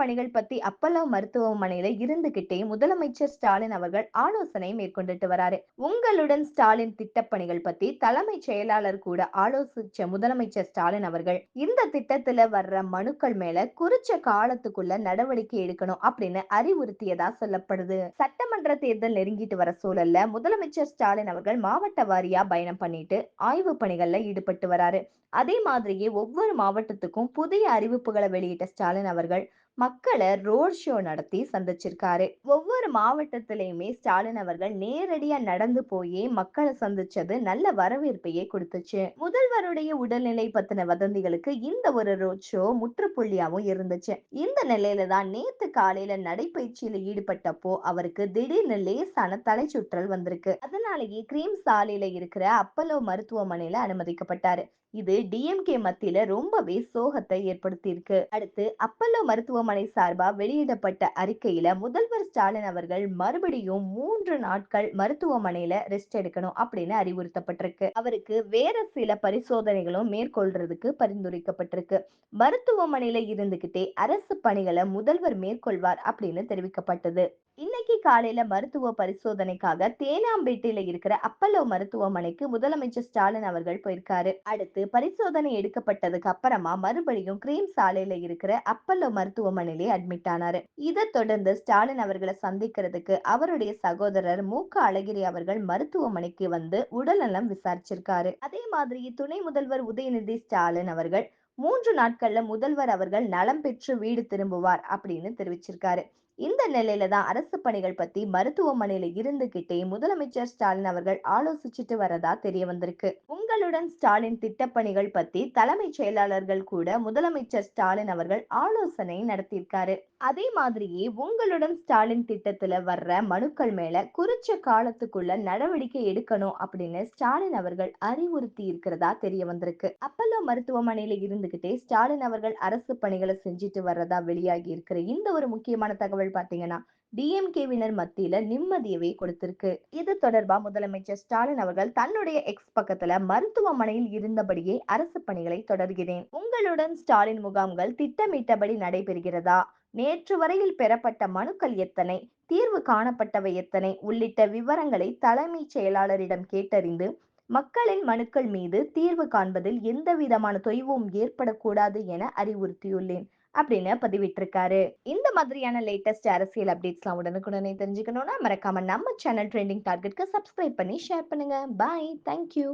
பணிகள் பத்தி அப்பல்லோ மருத்துவமனையில இருந்துகிட்டே முதலமைச்சர் ஸ்டாலின் அவர்கள் ஆலோசனை மேற்கொண்டுட்டு வராரு. உங்களுடன் ஸ்டாலின் திட்டப்பணிகள் பத்தி தலைமைச் செயலாளர் கூட ஆலோசிச்ச முதலமைச்சர் ஸ்டாலின் அவர்கள் இந்த திட்டத்துல வர்ற மனுக்கள் மேல குறிச்ச காலத்துக்குள்ள நடவடிக்கை எடுக்கணும் அப்படின்னு அறிவுறுத்தியதா சொல்லப்படுது. சட்டமன்ற தேர்தல் நெருங்கிட்டு வர சூழல்ல முதலமைச்சர் ஸ்டாலின் அவர்கள் மாவட்ட வாரியா பயணம் பண்ணிட்டு ஆய்வு பணிகள்ல ஈடுபட்டு வராரு. அதே மாதிரியே ஒவ்வொரு மாவட்டத்துக்கும் புதிய அறிவிப்புகளை வெளியிட்ட ஸ்டாலின் அவர்கள் மக்களை ரோட் ஷோ நடத்தி சந்திச்சிருக்காரு. ஒவ்வொரு மாவட்டத்திலையுமே ஸ்டாலின் அவர்கள் நேரடியா நடந்து போய் மக்களை சந்திச்சது நல்ல வரவேற்பையே கொடுத்துச்சு. முதல்வருடைய உடல்நிலை பத்தின வதந்திகளுக்கு இந்த ஒரு ரோட் ஷோ முற்றுப்புள்ளியாவும் இருந்துச்சு. இந்த நிலையில தான் நேத்து காலையில நடைபயிற்சியில ஈடுபட்டப்போ அவருக்கு திடீர்னு லேசான தலை சுற்றல் வந்திருக்கு. அதனாலேயே கிரீம் சாலையில இருக்கிற அப்பல்லோ மருத்துவமனையில அனுமதிக்கப்பட்டாரு. இது டிஎம்கே மத்தியில ரொம்பவே சோகத்தை ஏற்படுத்தியிருக்கு. அடுத்து அப்பல்லோ மருத்துவமனை சார்பா வெளியிடப்பட்ட அறிக்கையில முதல்வர் ஸ்டாலின் அவர்கள் மறுபடியும் மூன்று நாட்கள் மருத்துவமனையில ரெஸ்ட் எடுக்கணும் அப்படின்னு அறிவுறுத்தப்பட்டிருக்கு. அவருக்கு வேற சில பரிசோதனைகளும் மேற்கொள்றதுக்கு பரிந்துரைக்கப்பட்டிருக்கு. மருத்துவமனையில இருந்துகிட்டே அரசு பணிகளை முதல்வர் மேற்கொள்வார் அப்படின்னு தெரிவிக்கப்பட்டது. இன்னைக்கு காலையில மருத்துவ பரிசோதனைக்காக தேனாம்பேட்டையில இருக்கிற அப்பல்லோ மருத்துவமனைக்கு முதலமைச்சர் ஸ்டாலின் அவர்கள் போயிருக்காரு. அடுத்து பரிசோதனை எடுக்கப்பட்டதுக்கு அப்புறமா மறுபடியும் கிரீம் சாலையில இருக்கிற அப்பல்லோ மருத்துவமனையிலே அட்மிட் ஆனாரு. இதை தொடர்ந்து ஸ்டாலின் அவர்களை சந்திக்கிறதுக்கு அவருடைய சகோதரர் மு க அழகிரி அவர்கள் மருத்துவமனைக்கு வந்து உடல்நலம் விசாரிச்சிருக்காரு. அதே மாதிரி துணை முதல்வர் உதயநிதி ஸ்டாலின் அவர்கள் மூன்று நாட்கள்ல முதல்வர் அவர்கள் நலம் பெற்று வீடு திரும்புவார் அப்படின்னு தெரிவிச்சிருக்காரு. இந்த நிலையில தான் அரசு பணிகள் பத்தி மருத்துவமனையில இருந்துகிட்டே முதலமைச்சர் ஸ்டாலின் அவர்கள் ஆலோசிச்சுட்டு வரதா தெரிய வந்திருக்கு. உங்களுடன் ஸ்டாலின் திட்டப்பணிகள் பத்தி தலைமைச் செயலாளர்கள் கூட முதலமைச்சர் ஸ்டாலின் அவர்கள் ஆலோசனை நடத்தியிருக்காரு. அதே மாதிரியே உங்களுடன் ஸ்டாலின் திட்டத்துல வர்ற மனுக்கள் மேல குறிச்ச காலத்துக்குள்ள நடவடிக்கை எடுக்கணும் அப்படின்னு ஸ்டாலின் அவர்கள் அறிவுறுத்தி இருக்கிறதா தெரிய வந்திருக்கு. அப்பல்லோ மருத்துவமனையில இருந்துகிட்டே ஸ்டாலின் அவர்கள் அரசு பணிகளை செஞ்சுட்டு வர்றதா வெளியாகி இருக்கிற இந்த ஒரு முக்கியமான தகவல் பாத்தீங்கன்னா டிஎம்கேவினர் மத்தியில நிம்மதியவே கொடுத்திருக்கு. இது தொடர்பா முதலமைச்சர் ஸ்டாலின் அவர்கள் தன்னுடைய எக்ஸ் பக்கத்துல மருத்துவமனையில் இருந்தபடியே அரசு பணிகளை தொடர்கிறேன். உங்களுடன் ஸ்டாலின் முகாம்கள் திட்டமிட்டபடி நடைபெறுகிறதா? நேற்று வரையில் பெறப்பட்ட மனுக்கள் எத்தனை? தீர்வு காணப்பட்டவை எத்தனை? உள்ளிட்ட விவரங்களை தலைமைச் செயலாளரிடம் கேட்டறிந்து மக்களின் மனுக்கள் மீது தீர்வு காண்பதில் எந்த விதமான தொய்வும் ஏற்படக்கூடாது என அறிவுறுத்தியுள்ளேன். அப்படின்னு பதிவிட்டிருக்காரு. இந்த மாதிரியான லேட்டஸ்ட் அரசியல் அப்டேட்ஸ்லாம் உடனுக்குடனே தெரிஞ்சுக்கணும்னா மறக்காம நம்ம சேனல் ட்ரெண்டிங் டார்கெட்க்கு சப்ஸ்கிரைப் பண்ணி ஷேர் பண்ணுங்க. Bye thank you